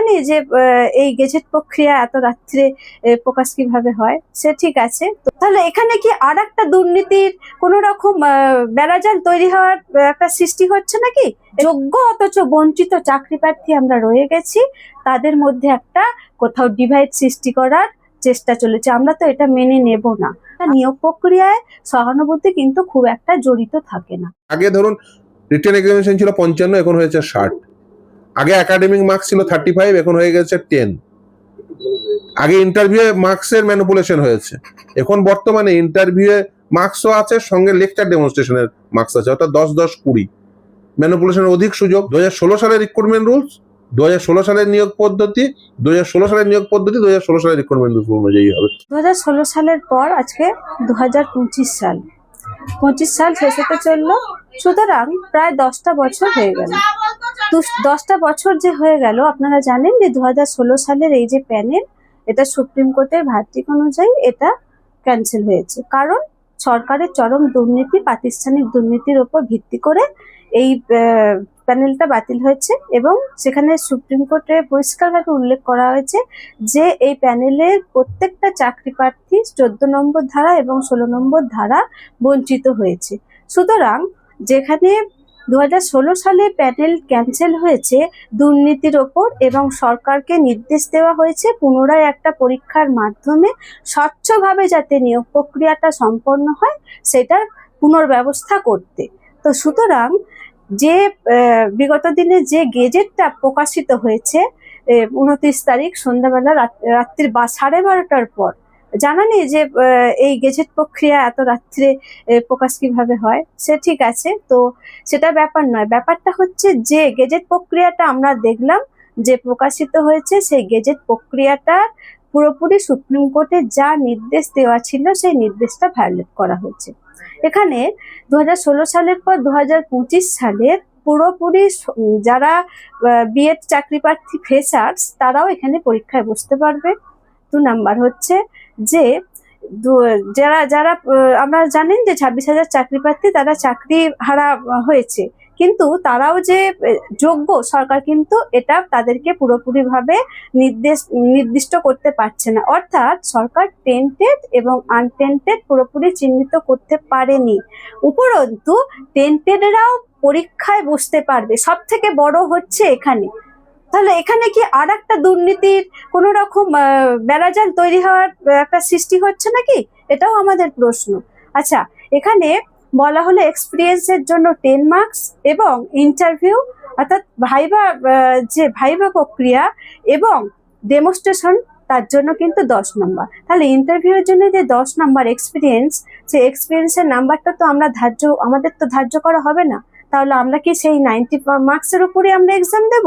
জানানি যে এই গেজেট প্রক্রিয়া এত রাত্রে প্রকাশ কীভাবে হয়, সে ঠিক আছে। তাহলে এখানে কি আর একটা দুর্নীতির কোন রকম বেড়াজাল তৈরি হওয়ার একটা সৃষ্টি হচ্ছে নাকি? যোগ্য অথচ বঞ্চিত চাকরি প্রার্থী আমরা রয়ে গেছি। তাদের মধ্যে একটা কোথাও ডিভাইড সৃষ্টি করার চেষ্টা চলেছে। আমরা তো এটা মেনে নেব না। নিয়োগ প্রক্রিয়ায় সহানুভূতি কিন্তু খুব একটা জড়িত থাকে না। আগে ধরুন রিটেন এক্সামিনেশন ছিল পঞ্চান্ন, এখন হয়েছে ষাট। আগে একাডেমিক মার্কস ছিল থার্টি ফাইভ এখন হয়ে গেছে টেন আগে ইন্টারভিউ মার্কসের ম্যানুপুলেশন হয়েছে। এখন বর্তমানে ইন্টারভিউ মার্কসও আছে, সঙ্গে লেকচার ডেমনস্ট্রেশনের মার্কস আছে, অর্থাৎ দশ দশ, কুড়ি। ম্যানিপুলেশনের অধিক সুযোগ। দু হাজার ষোলো সালের রিক্রুটমেন্ট রুলস দু হাজার ষোলো সালের নিয়োগ পদ্ধতি দু হাজার ষোলো সালের নিয়োগ পদ্ধতি দু হাজার ষোলো সালের রিক্রুটমেন্ট রুলস অনুযায়ী হবে। দু হাজার ষোলো সালের পর আজকে দু হাজার পঁচিশ সাল। পঁচিশ সাল শেষ হতে চলল। সুতরাং প্রায় দশটা বছর হয়ে গেল। দশটা বছর যে হয়ে গেল, আপনারা জানেন যে দু হাজার ষোলো সালের এই যে প্যানেল, এটা সুপ্রিম কোর্টের ভার্টিক অনুযায়ী এটা ক্যান্সেল হয়েছে। কারণ সরকারের চরম দুর্নীতি প্রাতিষ্ঠানিক দুর্নীতির ওপর ভিত্তি করে এই প্যানেলটা বাতিল হয়েছে এবং সেখানে সুপ্রিম কোর্টে পরিষ্কারভাবে উল্লেখ করা হয়েছে যে এই প্যানেলের প্রত্যেকটা চাকরি প্রার্থী চোদ্দ নম্বর ধারা এবং ষোলো নম্বর ধারা বঞ্চিত হয়েছে। সুতরাং যেখানে দু সালে প্যানেল ক্যান্সেল হয়েছে দুর্নীতির ওপর এবং সরকারকে নির্দেশ দেওয়া হয়েছে পুনরায় একটা পরীক্ষার মাধ্যমে স্বচ্ছভাবে যাতে নিয়োগ প্রক্রিয়াটা সম্পন্ন হয়, সেটার পুনর্ব্যবস্থা করতে। তো সুতরাং যে বিগত দিনে যে গেজেটটা প্রকাশিত হয়েছে উনত্রিশ তারিখ সন্ধ্যাবেলা রাত- রাত্রির বা সাড়ে বারোটার পর, জানা নেই যে এই গেজেট প্রক্রিয়া এত রাত্রে প্রকাশ কীভাবে হয়? সে ঠিক আছে, তো সেটা ব্যাপার নয়। ব্যাপারটা হচ্ছে যে, গেজেট প্রক্রিয়াটা আমরা দেখলাম যে প্রকাশিত হয়েছে, সেই গেজেট প্রক্রিয়াটা পুরোপুরি সুপ্রিম কোর্টে যা নির্দেশ দেওয়া ছিল, সেই নির্দেশটা ভায়োলেট করা হয়েছে। এখানে দুহাজার ষোলো সালের পর দুহাজার পঁচিশ সালের পুরোপুরি যারা বিএড চাকরি প্রার্থী ফ্রেশার্স তারাও এখানে পরীক্ষায় বসতে পারবে। দু নাম্বার হচ্ছে যে যারা যারা আমরা জানেন যে ছাব্বিশ হাজার চাকরি প্রার্থী, তারা চাকরি হারা হয়েছে। কিন্তু তারাও যে যোগ্য, সরকার কিন্তু এটা তাদেরকে পুরোপুরিভাবে নির্দেশ, নির্দিষ্ট করতে পারছে না। অর্থাৎ সরকার টেন্টেড এবং আনটেন্টেড পুরোপুরি চিহ্নিত করতে পারেনি। উপরন্তু টেন্টেডরাও পরীক্ষায় বসতে পারবে। সব থেকে বড় হচ্ছে এখানে। তাহলে এখানে কি আর একটা দুর্নীতির কোন রকম বেড়াজাল তৈরি হওয়ার একটা সৃষ্টি হচ্ছে নাকি? এটাও আমাদের প্রশ্ন। আচ্ছা এখানে বলা হলো এক্সপিরিয়েন্সের জন্য টেন মার্কস এবং ইন্টারভিউ অর্থাৎ ভাইবা যে ভাইবা প্রক্রিয়া এবং ডেমোস্ট্রেশন তার জন্য কিন্তু দশ নম্বর তাহলে ইন্টারভিউয়ের জন্য যে দশ নম্বর এক্সপিরিয়েন্স সেই এক্সপিরিয়েন্সের নাম্বারটা তো আমরা ধার্য, আমাদের তো ধার্য করা হবে না। তাহলে আমরা কি সেই নাইনটি মার্কসের উপরে আমরা এক্সাম দেব?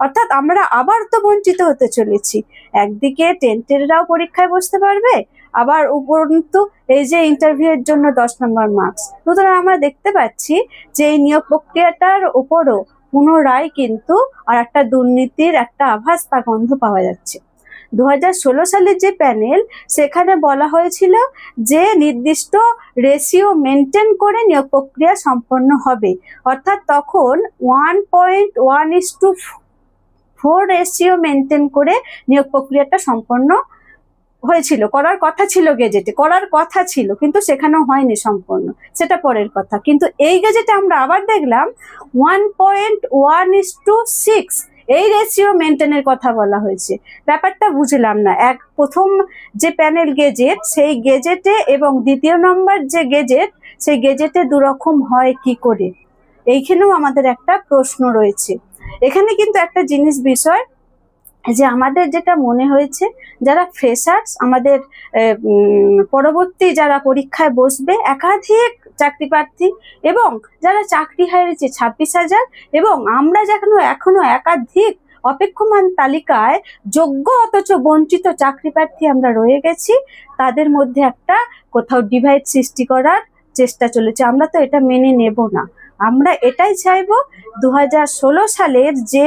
অর্থাৎ আমরা আবার তো বঞ্চিত হতে চলেছি। একদিকে টেন্টেররাও পরীক্ষায় বসতে পারবে আবার উপরন্তু এই যে ইন্টারভিউ এর জন্য দশ নম্বর মার্কস সুতরাং আমরা দেখতে পাচ্ছি যে এই নিয়োগ প্রক্রিয়াটার উপরও পুনরায় কিন্তু আর একটা দুর্নীতির একটা আভাস বা গন্ধ পাওয়া যাচ্ছে। দু ষোলো সালের যে প্যানেল সেখানে বলা হয়েছিল যে নির্দিষ্ট রেশিও মেনটেন করে নিয়োগ প্রক্রিয়া সম্পন্ন হবে। অর্থাৎ তখন one point one is to four ratio maintain করে নিয়োগ প্রক্রিয়াটা সম্পন্ন হয়েছিল, করার কথা ছিল গেজেটে করার কথা ছিল, কিন্তু সেখানেও হয়নি সম্পূর্ণ, সেটা পরের কথা। কিন্তু এই গেজেটে আমরা আবার দেখলাম one point one is to six এই রেশিও মেনটেনের কথা বলা হয়েছে। ব্যাপারটা বুঝলাম না, এক প্রথম যে প্যানেল গেজেট সেই গেজেটে এবং দ্বিতীয় নম্বর যে গেজেট সেই গেজেটে দুরকম হয় কি করে? এইখানেও আমাদের একটা প্রশ্ন রয়েছে। এখানে কিন্তু একটা জিনিস বিষয় যে আমাদের যেটা মনে হয়েছে, যারা ফ্রেশার্স আমাদের পরবর্তী যারা পরীক্ষায় বসবে, একাধিক চাকরি প্রার্থী এবং যারা চাকরি হারিয়েছে ছাব্বিশ হাজার এবং আমরা যেন এখনও একাধিক অপেক্ষমান তালিকায় যোগ্য অথচ বঞ্চিত চাকরি প্রার্থী আমরা রয়ে গেছি, তাদের মধ্যে একটা কোথাও ডিভাইড সৃষ্টি করার চেষ্টা চলেছে। আমরা তো এটা মেনে নেব না। আমরা এটাই চাইব দু সালের যে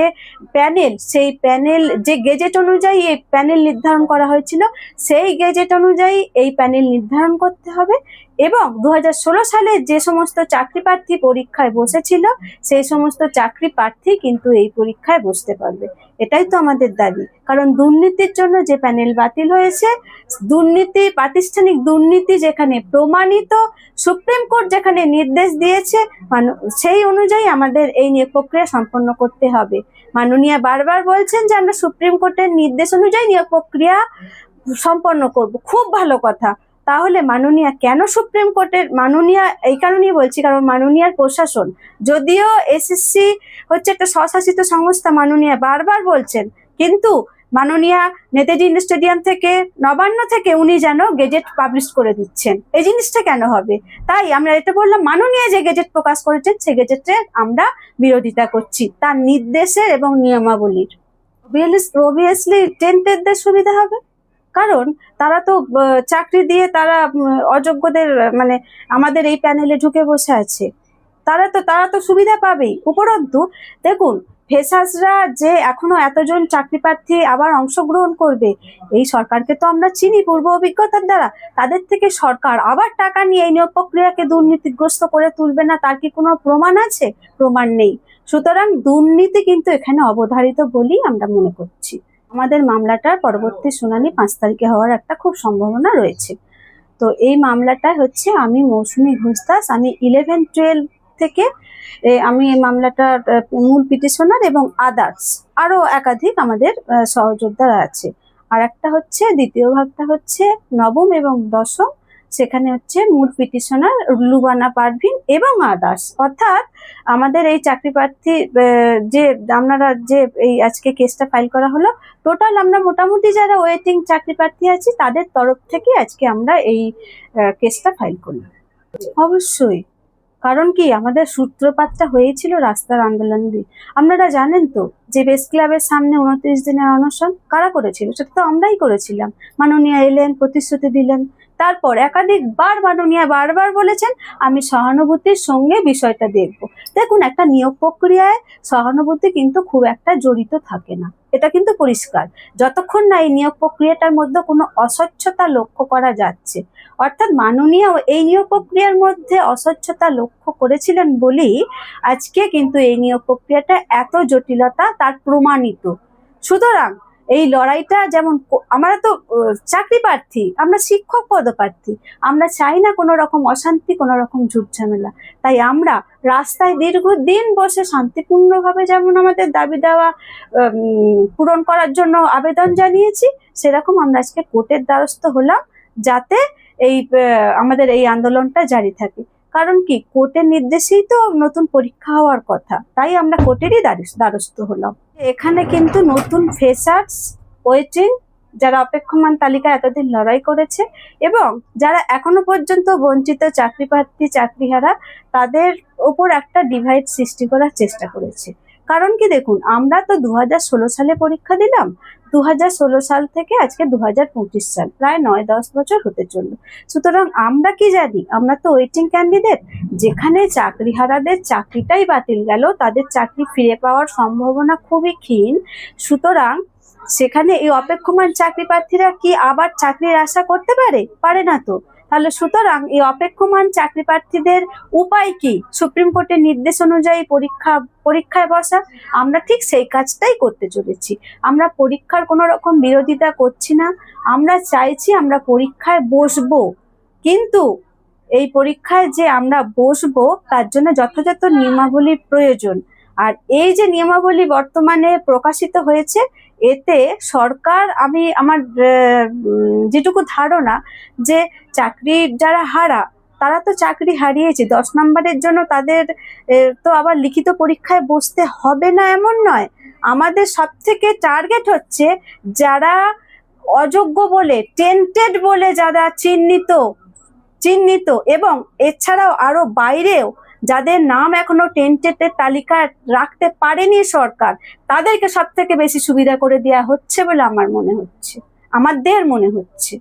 প্যানেল, সেই প্যানেল, যে গেজেট অনুযায়ী এই প্যানেল নির্ধারণ করা হয়েছিল, সেই গেজেট অনুযায়ী এই প্যানেল নির্ধারণ করতে হবে। এবং দু হাজার ষোলো সালে যে সমস্ত চাকরি প্রার্থী পরীক্ষায় বসেছিল, সেই সমস্ত চাকরি প্রার্থী কিন্তু এই পরীক্ষায় বসতে পারবে। এটাই তো আমাদের দাবি। কারণ দুর্নীতির জন্য যে প্যানেল বাতিল হয়েছে, দুর্নীতি, প্রাতিষ্ঠানিক দুর্নীতি যেখানে প্রমাণিত, সুপ্রিম কোর্ট যেখানে নির্দেশ দিয়েছে সেই অনুযায়ী আমাদের এই নিয়োগ প্রক্রিয়া সম্পন্ন করতে হবে। মাননীয়া বারবার বলছেন যে আমরা সুপ্রিম কোর্টের নির্দেশ অনুযায়ী নিয়োগ প্রক্রিয়া সম্পন্ন করব। খুব ভালো কথা। তাহলে মাননীয়া কেন সুপ্রিম কোর্টের, মাননীয়া এই কারণেই বলছি, কারণ মাননীয়ার প্রশাসন, যদিও এসএসসি হচ্ছে একটা স্বশাসিত সংস্থা মাননীয়া বারবার বলছেন, কিন্তু মাননীয়া নেতাজি স্টেডিয়াম থেকে, নবান্ন থেকে উনি যেন গেজেট পাবলিশ করে দিচ্ছেন। এই জিনিসটা কেন হবে? তাই আমরা এটা বললাম, মাননীয় যে গেজেট প্রকাশ করেছেন সেই গেজেটে আমরা বিরোধিতা করছি, তার নির্দেশের এবং নিয়মাবলীর। অবভিয়াসলি টেন্টেডদের সুবিধা হবে। কারণ তারা তো চাকরি দিয়ে তারা অযোগ্যদের মানে আমাদের এই প্যানেলে ঢুকে বসে আছে। তারা তো তারা তো সুবিধা পাবেই। উপরন্তু, দেখুন ফেসাসরা যে এখনও এতজন চাকরি প্রার্থী আবার অংশগ্রহণ করবে, এই সরকারকে তো আমরা চিনি পূর্ব অভিজ্ঞতার দ্বারা। তাদের থেকে সরকার আবার টাকা নিয়ে এই নিয়োগ প্রক্রিয়াকে দুর্নীতিগ্রস্ত করে তুলবে না, তার কি কোনো প্রমাণ আছে? প্রমাণ নেই। সুতরাং দুর্নীতি কিন্তু এখানে অবধারিত বলেই আমরা মনে করছি। আমাদের মামলাটার পরবর্তী শুনানি পাঁচ তারিখে হওয়ার একটা খুব সম্ভাবনা রয়েছে। তো এই মামলাটা হচ্ছে আমি মৌসুমি ঘোষ দাস, আমি ইলেভেন টুয়েলভ থেকে আমি এই মামলাটার মূল পিটিশনার এবং আদার্স আরও একাধিক আমাদের সহযোদ্ধারা আছে। আর একটা হচ্ছে, দ্বিতীয় ভাগটা হচ্ছে নবম এবং দশম সেখানে হচ্ছে মূল পিটিশনার লুবানা পারভিন এবং আদার্স অর্থাৎ আমাদের এই চাকরি প্রার্থী যে আপনারা যে এই আজকে কেসটা ফাইল করা হলো টোটাল আমরা মোটামুটি যারা ওয়েটিং চাকরি প্রার্থী আছি, তাদের তরফ থেকে আজকে আমরা এই কেসটা ফাইল করলাম। অবশ্যই। কারণ কি, আমাদের সূত্রপাতটা হয়েছিল রাস্তার আন্দোলন দিয়ে। আপনারা জানেন তো যে বেস ক্লাবের সামনে উনত্রিশ দিনের অনশন কারা করেছিল? সেটা তো আমরাই করেছিলাম। মাননীয় এলেন, প্রতিশ্রুতি দিলেন। তারপর একাধিকবার মাননীয়া বারবার বলেছেন, আমি সহানুভূতির সঙ্গে বিষয়টা দেখব। দেখুন, একটা নিয়োগ প্রক্রিয়ায় সহানুভূতি কিন্তু খুব একটা জড়িত থাকে না। এটা কিন্তু পরিষ্কার। যতক্ষণ না এই নিয়োগ প্রক্রিয়াটার মধ্যে কোনো অস্বচ্ছতা লক্ষ্য করা যাচ্ছে, অর্থাৎ মাননীয় এই নিয়োগ প্রক্রিয়ার মধ্যে অস্বচ্ছতা লক্ষ্য করেছিলেন বলেই আজকে কিন্তু এই নিয়োগ প্রক্রিয়াটা এত জটিলতা তার প্রমাণিত। সুতরাং এই লড়াইটা যেমন আমরা তো চাকরি প্রার্থী, আমরা শিক্ষক পদপ্রার্থী, আমরা চাই না কোনো রকম অশান্তি, কোনো রকম ঝুট ঝামেলা তাই আমরা রাস্তায় দীর্ঘদিন বসে শান্তিপূর্ণভাবে যেমন আমাদের দাবি দেওয়া পূরণ করার জন্য আবেদন জানিয়েছি, সেরকম আমরা আজকে কোর্টের দ্বারস্থ হলাম যাতে এই আমাদের এই আন্দোলনটা জারি থাকে। কারণ কি, কোর্টের নির্দেশেই তো নতুন পরীক্ষা হওয়ার কথা, তাই আমরা কোর্টেরই দ্বারস- দ্বারস্থ হলাম। এখানে কিন্তু নতুন ফেসার্স ওয়েটিং যারা অপেক্ষমান তালিকায় এতদিন লড়াই করেছে এবং যারা এখনও পর্যন্ত বঞ্চিত চাকরি প্রার্থী চাকরিহারা, তাদের ওপর একটা ডিভাইড সৃষ্টি করার চেষ্টা করেছে। কারণ কি দেখুন, আমরা তো দু হাজার ষোলো সালে পরীক্ষা দিলাম দু হাজার ষোলো সাল থেকে আজকে দু হাজার পঁচিশ সাল, প্রায় নয় দশ বছর হতে চলল। সুতরাং আমরা কি জানি, আমরা তো ওয়েটিং ক্যান্ডিডেট যেখানে চাকরিহারাদের চাকরিটাই বাতিল গেল, তাদের চাকরি ফিরে পাওয়ার সম্ভাবনা খুবই ক্ষীণ, সুতরাং সেখানে এই অপেক্ষমান চাকরি প্রার্থীরা কি আবার চাকরির আশা করতে পারে? পারে না তো। তাহলে সুতরাং এই অপেক্ষমান চাকরি প্রার্থীদের উপায় কি? সুপ্রিম কোর্টের নির্দেশ অনুযায়ী পরীক্ষা, পরীক্ষায় বসা? আমরা ঠিক সেই কাজটাই করতে চলেছি। আমরা পরীক্ষার কোনো রকম বিরোধিতা করছি না। আমরা চাইছি আমরা পরীক্ষায় বসবো। কিন্তু এই পরীক্ষায় যে আমরা বসবো, তার জন্য যথাযথ নিয়মাবলীর প্রয়োজন। আর এই যে নিয়মাবলী বর্তমানে প্রকাশিত হয়েছে এতে সরকার, আমি আমার যেটুকু ধারণা যে চাকরির যারা হারা, তারা তো চাকরি হারিয়েছে। দশ নম্বরের জন্য তাদের তো আবার লিখিত পরীক্ষায় বসতে হবে না এমন নয়। আমাদের সব থেকে টার্গেট হচ্ছে যারা অযোগ্য বলে, টেন্টেড বলে যারা চিহ্নিত চিহ্নিত এবং এছাড়াও আরও বাইরেও যাদের নাম এখনও টেন্টেটের তালিকায় রাখতে পারেনি সরকার, তাদেরকে সব থেকে বেশি সুবিধা করে দেওয়া হচ্ছে বলে আমার মনে হচ্ছে। আমাদের মনে হচ্ছে।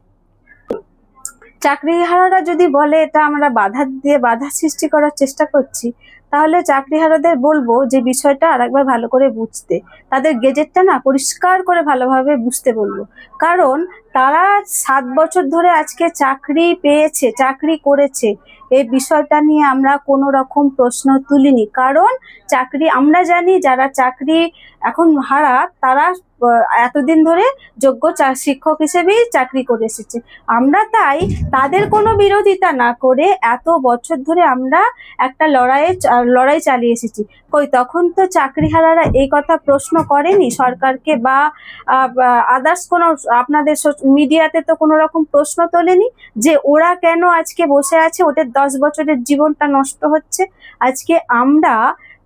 চাকরিহারারা যদি বলে এটা আমরা বাধা দিয়ে বাধা সৃষ্টি করার চেষ্টা করছি, তাহলে চাকরিহারাদের বলব যে বিষয়টা আরেকবার ভালো করে বুঝতে। তাদের গেজেটটা না পরিষ্কার করে ভালোভাবে বুঝতে বলব। কারণ তারা সাত বছর ধরে আজকে চাকরি পেয়েছে, চাকরি করেছে। এই বিষয়টা নিয়ে আমরা কোনো রকম প্রশ্ন তুলিনি। কারণ চাকরি আমরা জানি, যারা চাকরি এখন হারা, তারা এতদিন ধরে যোগ্য শিক্ষক হিসেবেই চাকরি করে এসেছে। আমরা তাই তাদের কোনো বিরোধিতা না করে এত বছর ধরে আমরা একটা লড়াইয়ে লড়াই চালিয়ে এসেছি। কই, তখন তো চাকরিহারারা এই কথা প্রশ্ন করেনি সরকারকে বা আদার্স কোনো আপনাদের মিডিয়াতে তো কোনো রকম প্রশ্ন তোলেনি যে ওরা কেন আজকে বসে আছে, ওদের দশ বছরের জীবনটা নষ্ট হচ্ছে। আজকে আমরা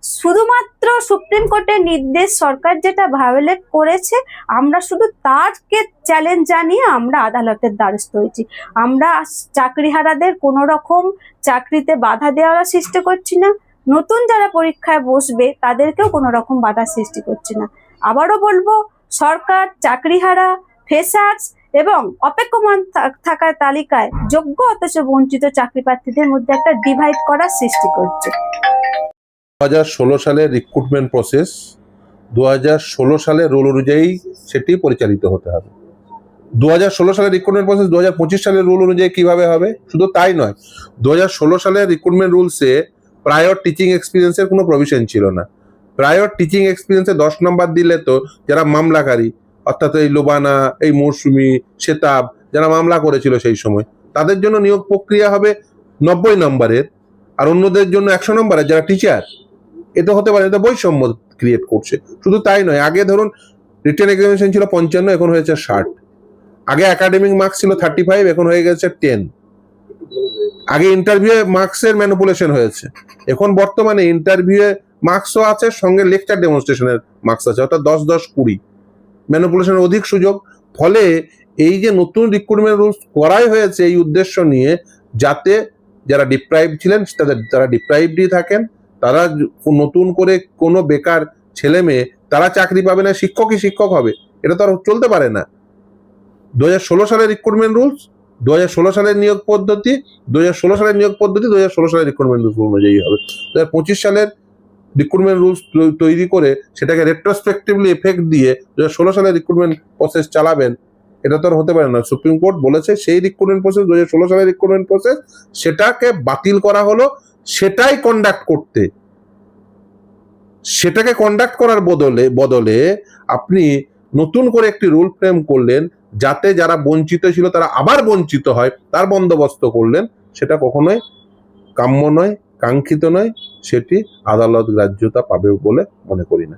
শুধুমাত্র সুপ্রিম কোর্টের নির্দেশ সরকার যেটা ভায়োলেট করেছে, আমরা শুধু তারকে চ্যালেঞ্জ জানিয়ে আমরা আদালতের দ্বারস্থ হয়েছি। আমরা চাকরিহারাদের কোনো রকম চাকরিতে বাধা দেওয়ার সৃষ্টি করছি না। নতুন যারা পরীক্ষায় বসবে, তাদেরকেও কোনো রকম বাধা সৃষ্টি করছি না। আবারও বলব, সরকার, চাকরিহারা ফেসার্স এবং অপেক্ষমান থাকার তালিকায় যোগ্য অথচ বঞ্চিত চাকরি প্রার্থীদের মধ্যে একটা ডিভাইড করার সৃষ্টি করছে। দু হাজার ষোলো সালের রিক্রুটমেন্ট প্রসেস দু সালের রুল অনুযায়ী সেটি পরিচালিত হতে হবে। দু সালের রিক্রুটমেন্ট প্রসেস দু হাজার পঁচিশ সালের রুল অনুযায়ী কীভাবে হবে? শুধু তাই নয় দু সালের রিক্রুটমেন্ট রুলসে প্রায়র টিচিং এক্সপিরিয়েন্সের কোনো প্রভিশন ছিল না। প্রায়র টিচিং এক্সপিরিয়েন্সে দশ নম্বর দিলে তো যারা মামলাকারী, অর্থাৎ এই লোবানা, এই মৌসুমি, সেতাব, যারা মামলা করেছিল সেই সময়, তাদের জন্য নিয়োগ প্রক্রিয়া হবে নব্বই নম্বরের, আর অন্যদের জন্য একশো নম্বরের যারা টিচার এটা হতে পারে, এটা বৈষম্য ক্রিয়েট করছে। শুধু তাই নয়, আগে ধরুন রিটেন এক্সামিনেশন ছিল পঞ্চান্ন, এখন হয়েছে ষাট। আগে একাডেমিক মার্কস ছিল থার্টি ফাইভ এখন হয়ে গেছে টেন আগে ইন্টারভিউ মার্কসের ম্যানুপুলেশন হয়েছে। এখন বর্তমানে ইন্টারভিউ মার্কসও আছে, সঙ্গে লেকচার ডেমনস্ট্রেশনের মার্কস আছে, অর্থাৎ দশ দশ, কুড়ি। ম্যানুপুলেশনের অধিক সুযোগ, ফলে এই যে নতুন রিক্রুটমেন্ট রুলস করাই হয়েছে এই উদ্দেশ্য নিয়ে, যাতে যারা ডিপ্রাইভ ছিলেন, তাদের যারা ডিপ্রাইভডই থাকেন তারা নতুন করে কোনো বেকার ছেলে মেয়ে, তারা চাকরি পাবে না, শিক্ষকই শিক্ষক হবে। এটা তো আর চলতে পারে না। দু হাজার ষোলো সালের রিক্রুটমেন্ট রুলস দু হাজার ষোলো সালের নিয়োগ পদ্ধতি দু হাজার ষোলো সালের নিয়োগ পদ্ধতি দু হাজার ষোলো সালের রিক্রুটমেন্ট রুলস অনুযায়ী হবে। দু হাজার পঁচিশ সালের রিক্রুটমেন্ট রুলস তৈরি করে সেটাকে রেট্রোস্পেক্টিভলি এফেক্ট দিয়ে দু হাজার ষোলো সালের রিক্রুটমেন্ট প্রসেস চালাবেন, এটা তো আর হতে পারে না। সুপ্রিম কোর্ট বলেছে, সেই রিক্রুটমেন্ট প্রসেস দু হাজার ষোলো সালের রিক্রুটমেন্ট প্রসেস সেটাকে বাতিল করা হলো। সেটাই কন্ডাক্ট করতে। সেটাকে কন্ডাক্ট করার বদলে বদলে আপনি নতুন করে একটি রুল ফ্রেম করলেন, যাতে যারা বঞ্চিত ছিল তারা আবার বঞ্চিত হয়, তার বন্দোবস্ত করলেন, সেটা কখনোই কাম্য নয়, কাঙ্ক্ষিত নয়, সেটি আদালত গ্রাহ্যতা পাবে বলে মনে করি না।